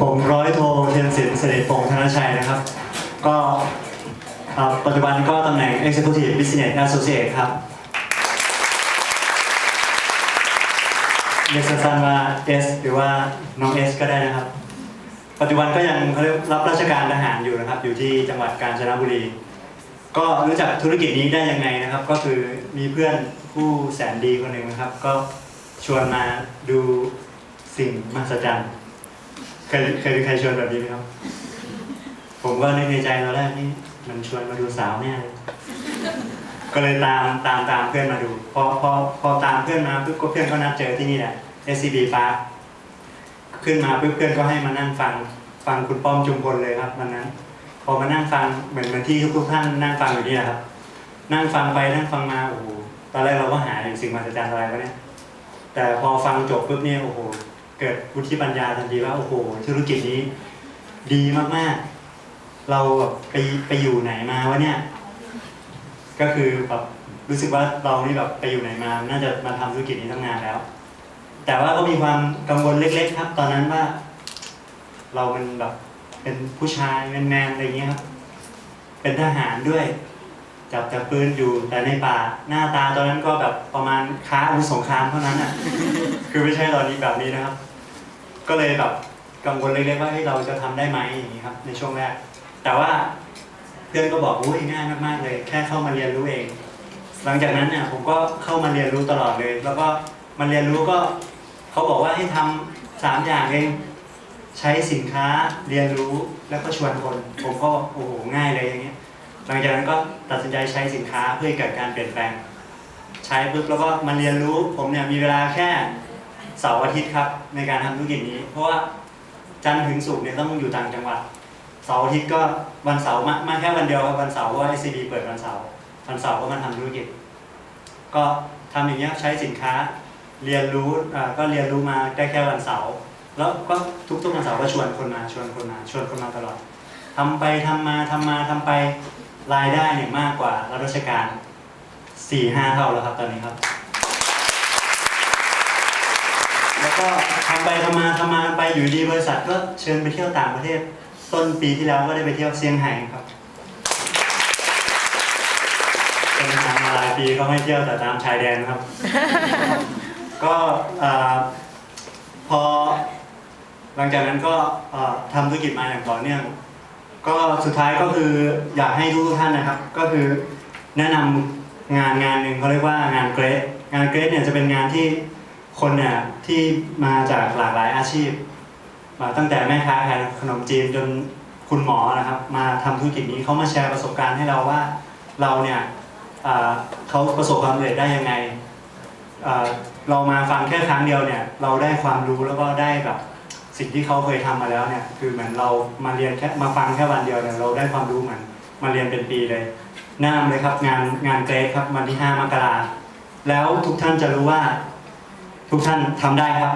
ผมร้อยโทเทียนศิลป์เสด็จพงษ์ธนชัยนะครับ ก็ปัจจุบันก็ตำแหน่ง Executive Business Associate ครับเรียกสั้นๆว่า S หรือว่าน้อง S ก็ได้นะครับ ปัจจุบันก็ยังเขาเรียกรับราชการทหารอยู่นะครับ อยู่ที่จังหวัดกาญจนบุรี ก็รู้จักธุรกิจนี้ได้ยังไงนะครับ ก็คือมีเพื่อนผู้แสนดีคนหนึ่งนะครับ ก็ชวนมาดูสิ่งมหัศจรรย์ เคยเคยมีใครชวนแบบนี้ไหมครับ ผมก็นึกในใจตอนแรกนี่มันชวนมาดูสาวแน่เลยก็เลยตามตามตามเพื่อนมาดู พอพอพอตามเพื่อนมาปุ๊บก็เพื่อนก็นัดเจอที่นี่แหละ SCB Park ขึ้นมาปุ๊บเพื่อนก็ให้มานั่งฟังฟังคุณป้อมจุมพลเลยครับวันนั้น พอมานั่งฟังเหมือนเหมือนที่ทุกท่านนั่งฟังอยู่นี่แหละครับ นั่งฟังไปนั่งฟังมาโอ้โหตอนแรกเราก็หาอยู่สิ่งมหัศจรรย์อะไรวะเนี่ยแต่พอฟังจบปุ๊บเนี่ยโอ้โห เกิดวุฒิปัญญาทันทีว่าโอ้โหธุรกิจนี้ดีมากๆ เราแบบไปไปอยู่ไหนมาวะเนี่ย ก็คือแบบรู้สึกว่าเรานี่แบบไปอยู่ไหนมา น่าจะมาทำธุรกิจนี้ตั้งนานแล้ว แต่ว่าก็มีความกังวลเล็ก ๆ ครับ ตอนนั้นว่า เรามันแบบเป็นผู้ชายเป็นแมนอะไรเงี้ยครับ เป็นทหารด้วย จับจับปืนอยู่แต่ในป่าหน้าตาตอนนั้นก็แบบประมาณค้าอาวุธสงครามเท่านั้นอะ คือไม่ใช่ตอนนี้แบบนี้นะครับ ก็เลยแบบกังวลเล็กๆว่าเฮ้เราจะทำได้ไหมอย่างนี้ครับ ในช่วงแรก แต่ว่าเพื่อนก็บอกอุ้ยง่ายมากๆเลย แค่เข้ามาเรียนรู้เอง หลังจากนั้นเนี่ยผมก็เข้ามาเรียนรู้ตลอดเลย แล้วก็มาเรียนรู้ก็เขาบอกว่าให้ทำสามอย่างเองใช้สินค้าเรียนรู้แล้วก็ชวนคน ผมก็โอ้โหง่ายเลยอย่างเงี้ยหลังจากนั้นก็ตัดสินใจใช้สินค้าเพื่อเกิดการเปลี่ยนแปลง ใช้ปุ๊บแล้วก็มาเรียนรู้ ผมเนี่ยมีเวลาแค่ เสาร์อาทิตย์ครับในการทำธุรกิจนี้ เพราะว่าจันทร์ถึงศุกร์เนี่ยต้องอยู่ต่างจังหวัดเสาร์อาทิตย์ก็วันเสาร์มามาแค่วันเดียวครับวันเสาร์เพราะว่า SCB เปิดวันเสาร์วันเสาร์ก็มาทำธุรกิจ ก็ทำอย่างเงี้ยใช้สินค้าเรียนรู้อ่าก็เรียนรู้มาได้แค่วันเสาร์แล้วก็ทุกๆวันเสาร์ก็ชวนคนมาชวนคนมาชวนคนมาตลอดทำไปทำมาทำมาทำไปรายได้เนี่ยมากกว่ารับราชการสี่ห้าเท่าแล้วครับตอนนี้ครับ แล้ว ก็ทำไปทำมาทำมาไปอยู่ดีบริษัทก็เชิญไปเที่ยวต่างประเทศ ต้นปีที่แล้วก็ได้ไปเที่ยวเซี่ยงไฮ้ครับเป็นทางมาหลายปีก็ไม่เที่ยวแต่ตามชายแดนครับ ก็เอ่อพอหลังจากนั้นก็เอ่อทำธุรกิจมาอย่างต่อเนื่อง ก็สุดท้ายก็คืออยากให้ทุกท่านนะครับ ก็คือแนะนำงานงานหนึ่งเขาเรียกว่างานเกรดงานเกรดเนี่ยจะเป็นงานที่ คนเนี่ยที่มาจากหลากหลายอาชีพ มาตั้งแต่แม่ค้าขายขนมจีนจนคุณหมอนะครับ มาทำธุรกิจนี้เขามาแชร์ประสบการณ์ให้เราว่าเราเนี่ยเขาประสบความสำเร็จได้ยังไงเรามาฟังแค่ครั้งเดียวเนี่ย เราได้ความรู้แล้วก็ได้แบบสิ่งที่เขาเคยทำมาแล้วเนี่ย คือเหมือนเรามาเรียนแค่มาฟังแค่วันเดียวเนี่ยเราได้ความรู้เหมือนมาเรียนเป็นปีเลยนะนำเลยครับงานงานเกรดครับวันที่ 5 มกราแล้วทุกท่านจะรู้ว่า ทุกท่านทำได้ครับ